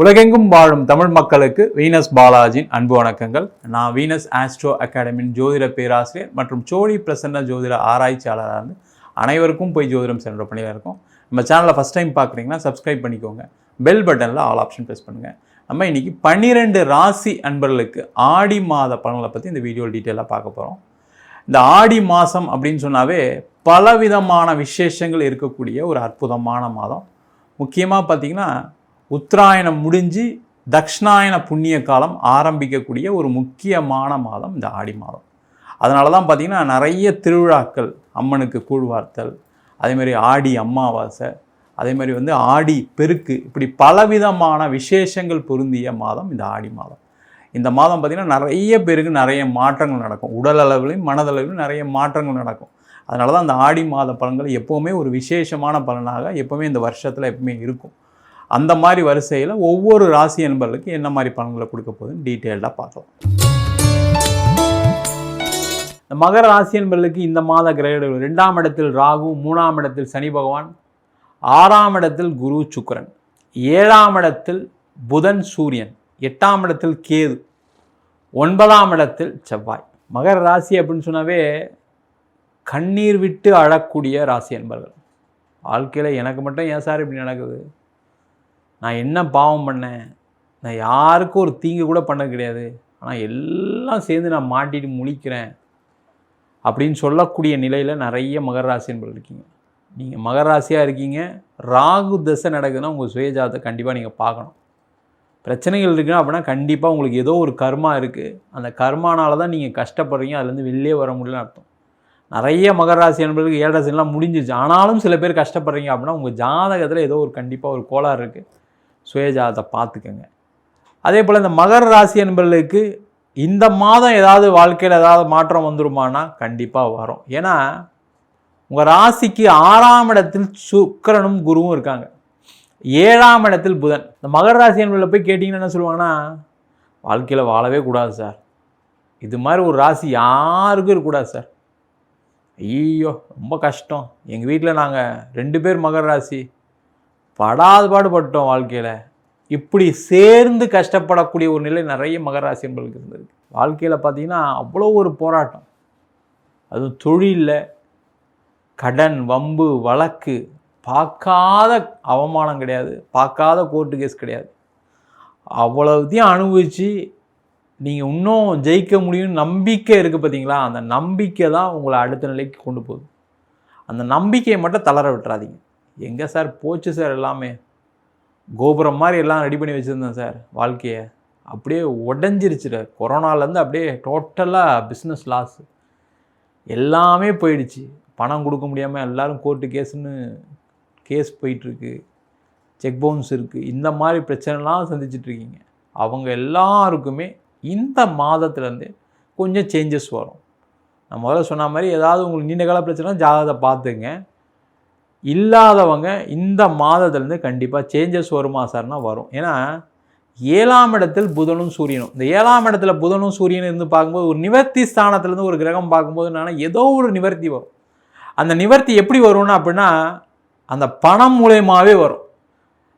உலகெங்கும் வாழும் தமிழ் மக்களுக்கு வீனஸ் பாலாஜியின் அன்பு வணக்கங்கள். நான் வீனஸ் ஆஸ்ட்ரோ அகாடமியின் ஜோதிட பேராசிரியர் மற்றும் சோழி பிரசன்ன ஜோதிட ஆராய்ச்சியாளராக இருந்து அனைவருக்கும் போய் ஜோதிடம் சென்ற பணியில் இருக்கும். நம்ம சேனலில் ஃபஸ்ட் டைம் பார்க்குறீங்கன்னா சப்ஸ்கிரைப் பண்ணிக்கோங்க. பெல் பட்டனில் ஆல் ஆப்ஷன் ப்ரெஸ் பண்ணுங்கள் நம்ம இன்றைக்கி பன்னிரெண்டு ராசி அன்பர்களுக்கு ஆடி மாத பலன்களை பற்றி இந்த வீடியோ டீட்டெயிலாக பார்க்க போகிறோம் இந்த ஆடி மாதம் அப்படின்னு சொன்னாவே பலவிதமான விசேஷங்கள் இருக்கக்கூடிய ஒரு அற்புதமான மாதம். முக்கியமாக பார்த்தீங்கன்னா உத்தராயணம் முடிஞ்சு தக்ஷணாயன புண்ணிய காலம் ஆரம்பிக்கக்கூடிய ஒரு முக்கியமான மாதம் இந்த ஆடி மாதம். அதனால தான் பார்த்தீங்கன்னா நிறைய திருவிழாக்கள் அம்மனுக்கு கூழ்வார்த்தல் அதேமாதிரி ஆடி அமாவாசை அதே மாதிரி வந்து ஆடி பெருக்கு இப்படி பலவிதமான விசேஷங்கள் பொருந்திய மாதம் இந்த ஆடி மாதம். இந்த மாதம் பார்த்திங்கன்னா நிறைய பேருக்கு நிறைய மாற்றங்கள் நடக்கும். உடல் அளவிலையும் மனதளவிலும் நிறைய மாற்றங்கள் நடக்கும். அதனால தான் அந்த ஆடி மாத பலன்கள் எப்போவுமே ஒரு விசேஷமான பலனாக எப்போவுமே இந்த வருஷத்தில் எப்பவுமே இருக்கும். அந்த மாதிரி வரிசையில் ஒவ்வொரு ராசி என்பர்களுக்கு என்ன மாதிரி பலன்களை கொடுக்க போகுதுன்னு டீட்டெயில்டாக பார்க்கலாம். இந்த மகர ராசி என்பர்களுக்கு இந்த மாத கிரகங்கள் ரெண்டாம் இடத்தில் ராகு மூணாம் இடத்தில் சனி பகவான் ஆறாம் இடத்தில் குரு சுக்கரன் ஏழாம் இடத்தில் புதன் சூரியன் எட்டாம் இடத்தில் கேது ஒன்பதாம் இடத்தில் செவ்வாய். மகர ராசி அப்படின்னு சொன்னாவே கண்ணீர் விட்டு அழக்கூடிய ராசி என்பர்கள். வாழ்க்கையில் எனக்கு மட்டும் ஏன் சார் இப்படி நடக்குது? நான் என்ன பாவம் பண்ணேன்? நான் யாருக்கும் ஒரு தீங்கு கூட பண்ண கிடையாது. ஆனால் எல்லாம் சேர்ந்து நான் மாட்டிட்டு முழிக்கிறேன் அப்படின்னு சொல்லக்கூடிய நிலையில் நிறைய மகர ராசி இருக்கீங்க. நீங்கள் மகர ராசியாக இருக்கீங்க. ராகு தசை நடக்குதுன்னா உங்கள் சுயஜாதத்தை கண்டிப்பாக நீங்கள் பார்க்கணும். பிரச்சனைகள் இருக்குன்னா அப்படின்னா கண்டிப்பாக உங்களுக்கு ஏதோ ஒரு கர்மா இருக்குது அந்த கர்மானால தான் நீங்கள் கஷ்டப்படுறீங்க. அதுலேருந்து வெளியே வர முடியலன்னு அர்த்தம். நிறைய மகர ராசி என்பதுக்கு ஏழரை முடிஞ்சிச்சு ஆனாலும் சில பேர் கஷ்டப்படுறீங்க அப்படின்னா உங்கள் ஜாதகத்தில் ஏதோ ஒரு கண்டிப்பாக ஒரு கோளாறு இருக்குது சுயஜாதத்தை பார்த்துக்கோங்க. அதே போல் இந்த மகர ராசி என்பவர்களுக்கு இந்த மாதம் ஏதாவது வாழ்க்கையில் ஏதாவது மாற்றம் வந்துருமானா கண்டிப்பாக வரும். ஏன்னா உங்கள் ராசிக்கு ஆறாம் இடத்தில் சுக்கிரனும் குருவும் இருக்காங்க. ஏழாம் இடத்தில் புதன். இந்த மகர ராசி என்பதில் போய் கேட்டிங்கன்னா என்ன சொல்லுவாங்கன்னா வாழ்க்கையில் வாழவே கூடாது சார். இது மாதிரி ஒரு ராசி யாருக்கும் இருக்கக்கூடாது சார். ஐயோ ரொம்ப கஷ்டம். எங்கள் வீட்டில் நாங்கள் ரெண்டு பேர் மகர ராசி. படாது பாடுபட்டோம் வாழ்க்கையில். இப்படி சேர்ந்து கஷ்டப்படக்கூடிய ஒரு நிலை நிறைய மகராசி என்பதுக்கு இருந்திருக்கு. வாழ்க்கையில் பார்த்திங்கன்னா அவ்வளோ ஒரு போராட்டம். அதுவும் தொழிலில் கடன் வம்பு வழக்கு பார்க்காத அவமானம் கிடையாது. பார்க்காத கோர்ட்டு கேஸ் கிடையாது. அவ்வளோத்தையும் அனுபவித்து நீங்கள் இன்னும் ஜெயிக்க முடியும்னு நம்பிக்கை இருக்குது பார்த்தீங்களா? அந்த நம்பிக்கை தான் உங்களை அடுத்த நிலைக்கு கொண்டு போகுது. அந்த நம்பிக்கையை மட்டும் தளர விட்டுறாதீங்க. எங்கே சார்? போச்சு சார் எல்லாமே. கோபுரம் மாதிரி எல்லாம் ரெடி பண்ணி வச்சுருந்தேன் சார் வாழ்க்கையை. அப்படியே உடஞ்சிருச்சு கொரோனாலேருந்து அப்படியே டோட்டலாக பிஸ்னஸ் லாஸ் எல்லாமே போயிடுச்சு. பணம் கொடுக்க முடியாமல் எல்லோரும் கோர்ட்டு கேஸுன்னு கேஸ் போயிட்டுருக்கு. செக் பவுன்ஸ் இருக்குது இந்த மாதிரி பிரச்சனைலாம் சந்திச்சிட்ருக்கீங்க அவங்க எல்லாருக்குமே இந்த மாதத்துலேருந்து கொஞ்சம் சேஞ்சஸ் வரும். நான் முதல்ல சொன்ன மாதிரி ஏதாவது உங்களுக்கு நீண்ட கால பிரச்சனை ஜாதகத்தை பார்த்துங்க. இல்லாதவங்க இந்த மாதத்துலேருந்து கண்டிப்பாக சேஞ்சஸ் வருமா சார்னா வரும். ஏன்னா ஏழாம் இடத்தில் புதனும் சூரியனும். இந்த ஏழாம் இடத்துல புதனும் சூரியனும் இருந்து பார்க்கும்போது ஒரு நிவர்த்தி ஸ்தானத்துலேருந்து ஒரு கிரகம் பார்க்கும்போது என்னென்னா ஏதோ ஒரு நிவர்த்தி வரும். அந்த நிவர்த்தி எப்படி வரும்னா அப்படின்னா அந்த பணம் மூலயமாவே வரும்.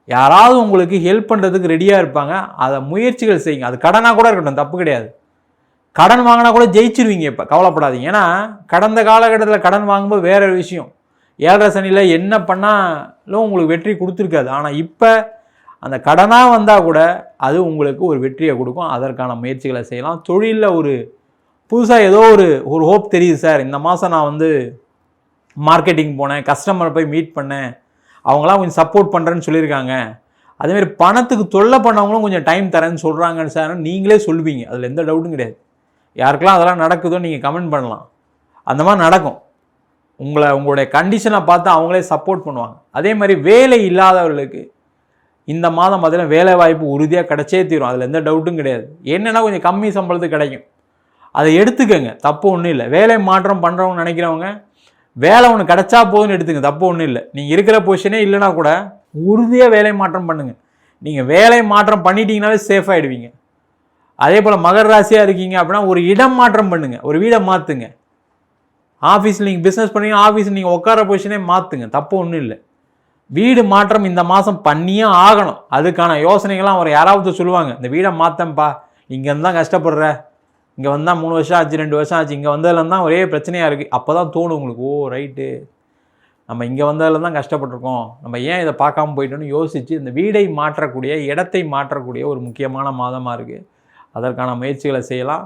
யாராவது உங்களுக்கு ஹெல்ப் பண்ணுறதுக்கு ரெடியாக இருப்பாங்க. அதை முயற்சிகள் செய்யுங்க. அது கடனாக கூட இருக்கட்டும் தப்பு கிடையாது. கடன் வாங்கினா கூட ஜெயிச்சிருவீங்க இப்போ. கவலைப்படாதீங்க. ஏன்னா கடந்த காலகட்டத்தில் கடன் வாங்கும்போது வேற ஒரு விஷயம். ஏழரை சனியில் என்ன பண்ணாலும் உங்களுக்கு வெற்றி கொடுத்துருக்காது. ஆனால் இப்போ அந்த கடனாக வந்தால் கூட அது உங்களுக்கு ஒரு வெற்றியை கொடுக்கும். அதற்கான முயற்சிகளை செய்யலாம். தொழிலில் ஒரு புதுசாக ஏதோ ஒரு ஒரு ஹோப் தெரியுது சார். இந்த மாதம் நான் வந்து மார்க்கெட்டிங் போனேன் கஸ்டமரை போய் மீட் பண்ணேன். அவங்களாம் கொஞ்சம் சப்போர்ட் பண்ணுறேன்னு சொல்லியிருக்காங்க. அதேமாதிரி பணத்துக்கு தொல்லை பண்ணவங்களும் கொஞ்சம் டைம் தரேன்னு சொல்கிறாங்கன்னு சார். நீங்களே சொல்லுவீங்க. அதில் எந்த டவுட்டும் கிடையாது. யாருக்கெல்லாம் அதெல்லாம் நடக்குதோ நீங்கள் கமெண்ட் பண்ணலாம். அந்த மாதிரி நடக்கும். உங்களை உங்களுடைய கண்டிஷனை பார்த்து அவங்களே சப்போர்ட் பண்ணுவாங்க. அதே மாதிரி வேலை இல்லாதவர்களுக்கு இந்த மாதம் பார்த்தீங்கன்னா வேலை வாய்ப்பு உறுதியாக கிடைச்சே தீரும். அதில் எந்த டவுட்டும் கிடையாது. என்னென்னா கொஞ்சம் கம்மி சம்பளத்துக்கு கிடைக்கும். அதை எடுத்துக்கோங்க. தப்பு ஒன்றும் இல்லை. வேலை மாற்றம் பண்ணுறவங்க நினைக்கிறவங்க வேலை ஒன்று கிடச்சா போதுன்னு எடுத்துங்க தப்பு ஒன்றும் இல்லை. நீங்கள் இருக்கிற பொசிஷனே இல்லைனா கூட உறுதியாக வேலை மாற்றம் பண்ணுங்கள் நீங்கள் வேலை மாற்றம் பண்ணிட்டீங்கனாவே சேஃப் ஆகிடுவீங்க அதே போல் மகர ராசியாக இருக்கீங்க அப்படின்னா ஒரு இடம் மாற்றம் பண்ணுங்கள் ஒரு வீடை மாற்றுங்க ஆஃபீஸில் நீங்கள் பிஸ்னஸ் பண்ணீங்க ஆஃபீஸில் நீங்கள் உட்கார பொசிஷனே மாற்றுங்க தப்பு ஒன்றும் இல்லை. வீடு மாற்றம் இந்த மாதம் பண்ணியே ஆகணும். அதுக்கான யோசனைகள்லாம் அவர் யாராவது சொல்லுவாங்க. இந்த வீடை மாற்றம்பா இங்கே தான் கஷ்டப்படுற. இங்கே வந்தால் மூணு வருஷம் ஆச்சு ரெண்டு வருஷம் ஆச்சு. இங்கே வந்ததுல தான் ஒரே பிரச்சனையாக இருக்குது அப்போ தான் தோணும் உங்களுக்கு ஓ ரைட்டு நம்ம இங்கே வந்ததில் தான் கஷ்டப்பட்டிருக்கோம். நம்ம ஏன் இதை பார்க்காம போயிட்டோன்னு யோசித்து இந்த வீடை மாற்றக்கூடிய இடத்தை மாற்றக்கூடிய ஒரு முக்கியமான மாதமாக இருக்குது அதற்கான முயற்சிகளை செய்யலாம்.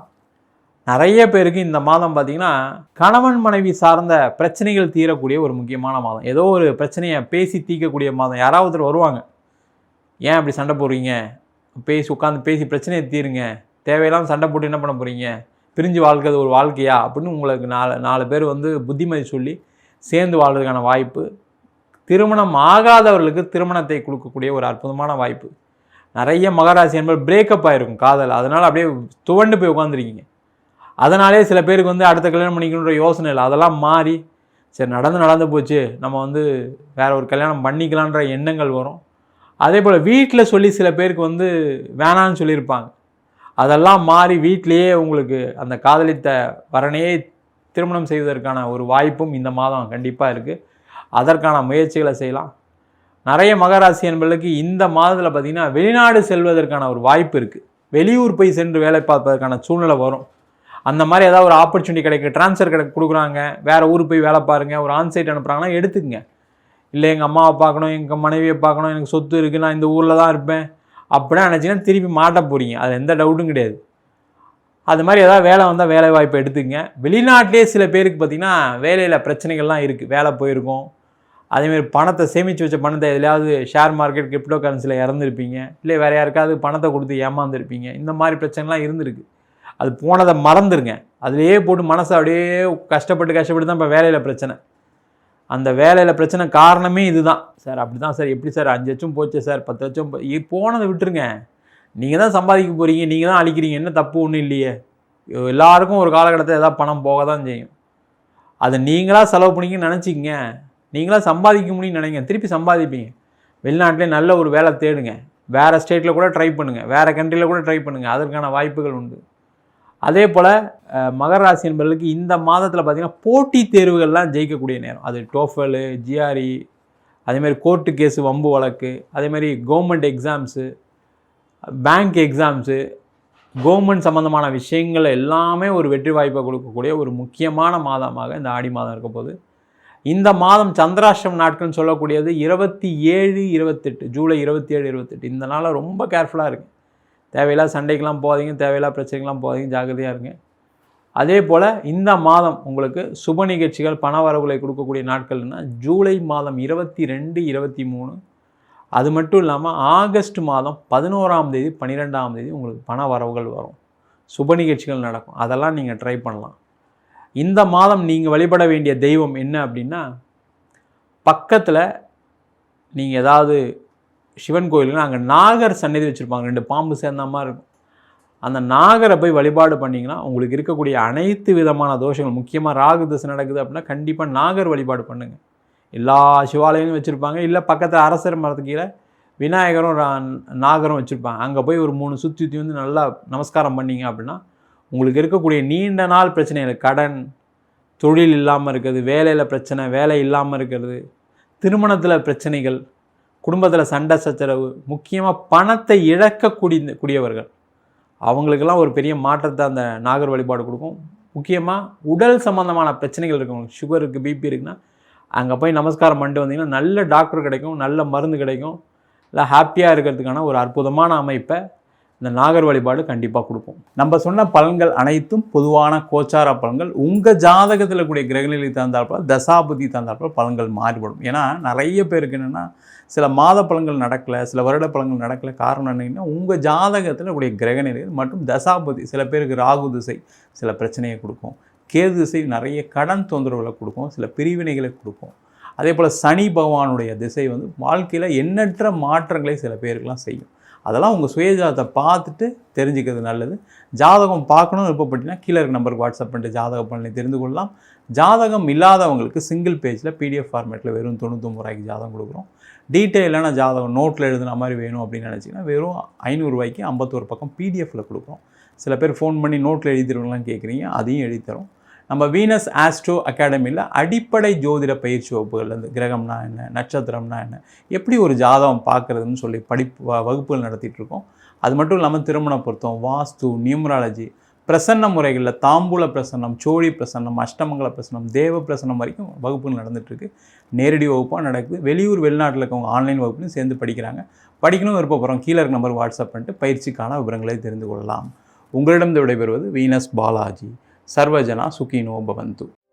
நிறைய பேருக்கு இந்த மாதம் பார்த்திங்கன்னா கணவன் மனைவி சார்ந்த பிரச்சனைகள் தீரக்கூடிய ஒரு முக்கியமான மாதம். ஏதோ ஒரு பிரச்சனையை பேசி தீர்க்கக்கூடிய மாதம். யாராவது ஒருத்தர் வருவாங்க. ஏன் அப்படி சண்டை போடுறீங்க? பேசி உட்காந்து பேசி பிரச்சனையை தீருங்க. தேவையில்லாமல் சண்டை போட்டு என்ன பண்ண போகிறீங்க பிரிஞ்சு வாழ்க்கிறது ஒரு வாழ்க்கையா? அப்படின்னு உங்களுக்கு நாலு நாலு பேர் வந்து புத்திமதி சொல்லி சேர்ந்து வாழ்கிறதுக்கான வாய்ப்பு. திருமணம் ஆகாதவர்களுக்கு திருமணத்தை கொடுக்கக்கூடிய ஒரு அற்புதமான வாய்ப்பு. நிறைய மகராசி என்பது பிரேக்கப் ஆகிருக்கும் காதல். அதனால் அப்படியே துவண்டு போய் உட்காந்துருக்கீங்க அதனாலே சில பேருக்கு வந்து அடுத்த கல்யாணம் பண்ணிக்கணுன்ற யோசனை இல்லை. அதெல்லாம் மாறி சரி நடந்து நடந்து போச்சு. நம்ம வந்து வேற ஒரு கல்யாணம் பண்ணிக்கலான்ற எண்ணங்கள் வரும். அதே போல் வீட்டில் சொல்லி சில பேருக்கு வந்து வேணான்னு சொல்லியிருப்பாங்க. அதெல்லாம் மாறி வீட்டிலையே உங்களுக்கு அந்த காதலித்த வரனையே திருமணம் செய்வதற்கான ஒரு வாய்ப்பும் இந்த மாதம் கண்டிப்பாக இருக்குது அதற்கான முயற்சிகளை செய்யலாம். நிறைய மகராசி என்பதற்கு இந்த மாதத்தில் பார்த்திங்கன்னா வெளிநாடு செல்வதற்கான ஒரு வாய்ப்பு இருக்குது வெளியூர் போய் சென்று வேலை பார்ப்பதற்கான சூழ்நிலை வரும். அந்த மாதிரி ஏதாவது ஒரு ஆப்பர்ச்சுனிட்டி கிடைக்க ட்ரான்ஸ்ஃபர் கிடைக்க கொடுக்குறாங்க. வேறு ஊருக்கு போய் வேலை பாருங்கள் ஒரு ஆன்சைட் அனுப்புகிறாங்கன்னா எடுத்துக்கங்க. இல்லை எங்கள் அம்மாவை பார்க்கணும் எங்கள் மனைவியை பார்க்கணும் எனக்கு சொத்து இருக்குது நான் இந்த ஊரில் தான் இருப்பேன். அப்படின்னா நினச்சிங்கன்னா திருப்பி மாட்ட போகிறீங்க அது எந்த டவுட்டும் கிடையாது. அது மாதிரி ஏதாவது வேலை வந்தால் வேலை வாய்ப்பை எடுத்துக்கங்க. வெளிநாட்டிலே சில பேருக்கு பார்த்திங்கன்னா வேலையில் பிரச்சனைகள்லாம் இருக்குது வேலை போயிருக்கும். அதேமாரி பணத்தை சேமித்து வச்ச பணத்தை எதுலையாவது ஷேர் மார்க்கெட் கிரிப்டோ கரன்சியில் இறந்துருப்பீங்க. இல்லை வேறு யாருக்காவது பணத்தை கொடுத்து ஏமாந்துருப்பீங்க. இந்த மாதிரி பிரச்சனைலாம் இருந்திருக்கு. அது போனதை மறந்துடுங்க அதுலேயே போட்டு மனசை அப்படியே கஷ்டப்பட்டு கஷ்டப்பட்டு தான் இப்போ வேலையில் பிரச்சனை. அந்த வேலையில் பிரச்சனை காரணமே இதுதான். சார் அப்படி தான் சார். எப்படி சார்? அஞ்சு லட்சம் போச்சு சார்? பத்து லட்சம் போனதை விட்டுருங்க. நீங்கள் தான் சம்பாதிக்க போகிறீங்க நீங்கள் தான் அழிக்கிறீங்க. என்ன தப்பு ஒன்றும் இல்லையே. எல்லாருக்கும் ஒரு காலகட்டத்தில் ஏதாவது பணம் போக தான் செய்யும். அதை நீங்களாக செலவு பண்ணிங்கன்னு நினச்சிக்கங்க. நீங்களாக சம்பாதிக்க முடியும்னு நினைங்க. திருப்பி சம்பாதிப்பீங்க. வெளிநாட்டிலே நல்ல ஒரு வேலை தேடுங்க. வேறு ஸ்டேட்டில் கூட ட்ரை பண்ணுங்கள் வேறு கண்ட்ரியில் கூட ட்ரை பண்ணுங்கள் அதற்கான வாய்ப்புகள் உண்டு. அதே போல் மகர ராசி என்பவர்களுக்கு இந்த மாதத்தில் பார்த்திங்கன்னா போட்டித் தேர்வுகள்லாம் ஜெயிக்கக்கூடிய நேரம். அது டோஃபலு ஜிஆர்இ அதேமாதிரி கோர்ட்டு கேஸு வம்பு வழக்கு அதேமாதிரி government exams bank exams government சம்மந்தமான விஷயங்கள் எல்லாமே ஒரு வெற்றி வாய்ப்பை கொடுக்கக்கூடிய ஒரு முக்கியமான மாதமாக இந்த ஆடி மாதம் இருக்க போது இந்த மாதம் சந்திராஷ்டம் நாட்கள்னு சொல்லக்கூடியது இருபத்தி ஏழு இருபத்தெட்டு ஜூலை இருபத்தி ஏழு இருபத்தெட்டு. இந்த நாளில் ரொம்ப கேர்ஃபுல்லாக இருக்குது தேவையில்லாத சண்டைக்கெலாம் போகாதீங்க தேவையில்லாத பிரச்சனைக்கெலாம் போகாதீங்க ஜாக்கிரதையாக இருங்க. அதே போல் இந்த மாதம் உங்களுக்கு சுப நிகழ்ச்சிகள் பண வரவுகளை கொடுக்கக்கூடிய நாட்கள்னா ஜூலை மாதம் இருபத்தி ரெண்டு இருபத்தி மூணு. அது மட்டும் இல்லாமல் ஆகஸ்ட் மாதம் பதினோராம் தேதி பன்னிரெண்டாம் தேதி உங்களுக்கு பண வரவுகள் வரும். சுப நிகழ்ச்சிகள் நடக்கும். அதெல்லாம் நீங்கள் ட்ரை பண்ணலாம். இந்த மாதம் நீங்கள் வழிபட வேண்டிய தெய்வம் என்ன அப்படின்னா பக்கத்தில் நீங்கள் ஏதாவது சிவன் கோயிலுக்கு அங்கே நாகர் சன்னதி வச்சுருப்பாங்க. ரெண்டு பாம்பு சேர்ந்த மாதிரி இருக்கும். அந்த நாகரை போய் வழிபாடு பண்ணிங்கன்னா உங்களுக்கு இருக்கக்கூடிய அனைத்து விதமான தோஷங்கள் முக்கியமாக ராகு திசை நடக்குது அப்படின்னா கண்டிப்பாக நாகர் வழிபாடு பண்ணுங்கள் எல்லா சிவாலயமும் வச்சுருப்பாங்க. இல்லை பக்கத்தில் அரசர் மரத்துக்கு கீழே விநாயகரும் நாகரும் வச்சுருப்பாங்க. அங்கே போய் ஒரு மூணு சுற்றி சுற்றி வந்து நல்லா நமஸ்காரம் பண்ணிங்க அப்படின்னா உங்களுக்கு இருக்கக்கூடிய நீண்ட நாள் பிரச்சனைகள் கடன் தொழில் இல்லாமல் இருக்கிறது வேலையில் பிரச்சனை வேலை இல்லாமல் இருக்கிறது திருமணத்தில் பிரச்சனைகள் குடும்பத்தில் சண்டை சச்சரவு முக்கியமாக பணத்தை இழக்கக்கூடிய கூடியவர்கள். அவங்களுக்கெல்லாம் ஒரு பெரிய மாற்றத்தை அந்த நாகர் வழிபாடு கொடுக்கும். முக்கியமாக உடல் சம்மந்தமான பிரச்சனைகள் இருக்கும். சுகருக்கு பிபி இருக்குன்னா அங்கே போய் நமஸ்காரம் பண்ணிட்டு வந்தீங்கன்னா நல்ல டாக்டர் கிடைக்கும் நல்ல மருந்து கிடைக்கும். இல்லை ஹாப்பியாக இருக்கிறதுக்கான ஒரு அற்புதமான அமைப்பை இந்த நாகர் வழிபாடு கண்டிப்பாக கொடுப்போம். நம்ம சொன்ன பலன்கள் அனைத்தும் பொதுவான கோச்சார பலன்கள். உங்கள் ஜாதகத்தில் கூடிய கிரகநிலை தந்தாற்போல் தசாபுதி தந்தாற்போல் பலன்கள் மாறுபடும். ஏன்னா நிறைய பேருக்கு என்னென்னா சில மாத பலன்கள் நடக்கலை சில வருட பலன்கள் நடக்கலை காரணம் என்னன்னா உங்கள் ஜாதகத்தில் கூடிய கிரகநிலைகள் மற்றும் தசாபதி சில பேருக்கு ராகு திசை சில பிரச்சனையை கொடுக்கும். கேது திசை நிறைய கடன் தொந்தரவுகளை கொடுக்கும் சில பிரிவினைகளை கொடுக்கும். அதே போல் சனி பகவானுடைய திசை வந்து வாழ்க்கையில் எண்ணற்ற மாற்றங்களை சில பேருக்கெல்லாம் செய்யும். அதெல்லாம் உங்கள் சுயஜாதத்தை பார்த்துட்டு தெரிஞ்சுக்கிறது நல்லது. ஜாதகம் பார்க்கணும்னு விருப்பப்பட்டீங்கன்னா கீழே இருக்க நம்பருக்கு வாட்ஸ்அப் பண்ணிட்டு ஜாதக பலனை தெரிந்து கொள்ளலாம். ஜாதகம் இல்லாதவங்களுக்கு சிங்கிள் பேஜில் பிடிஎஃப் ஃபார்மேட்டில் வெறும் தொண்ணூத்தொம்பது ரூபாய்க்கு ஜாதகம் கொடுக்குறோம். டீட்டெயிலான ஜாதகம் நோட்டில் எழுதுன மாதிரி வேணும் அப்படின்னு நினச்சிங்கன்னா வெறும் ஐநூறுரூவாய்க்கு ஐம்பத்தோரு பக்கம் பிடிஎஃப்பில் கொடுக்குறோம். சில பேர் ஃபோன் பண்ணி நோட்டில் எழுதிடுவாங்களான்னு கேட்குறீங்க அதையும் எழுதி தரோம். நம்ம வீனஸ் ஆஸ்ட்ரோ அகாடமியில் அடிப்படை ஜோதிட பயிற்சி வகுப்புகள் வந்து கிரகம்னா என்ன நட்சத்திரம்னா என்ன எப்படி ஒரு ஜாதகம் பார்க்குறதுன்னு சொல்லி படிப்பு வ- வகுப்புகள் நடத்திட்டு இருக்கோம். அது மட்டும் இல்லாமல் திருமண பொருத்தம் வாஸ்து நியூமராலஜி பிரசன்ன முறைகளில் தாம்பூல பிரசன்னம் சோழி பிரசன்னம் அஷ்டமங்கல பிரசன்னம் தேவ பிரசன்னம் வரைக்கும் வகுப்புகள் நடந்துகிட்ருக்கு நேரடி வகுப்பாக நடக்குது. வெளியூர் வெளிநாட்டில் இருக்கவங்க ஆன்லைன் வகுப்புலையும் சேர்ந்து படிக்கிறாங்க. படிக்கணும் விருப்பப்படுறோம் கீழே இருக்க நம்பர் வாட்ஸ்அப் பண்ணிட்டு பயிற்சிக்கான விவரங்களை தெரிந்து கொள்ளலாம். உங்களிடம் விடைபெறுவது வீனஸ் பாலாஜி ಸರ್ವಜನ ಸುಖಿನೋ ಭವಂತು.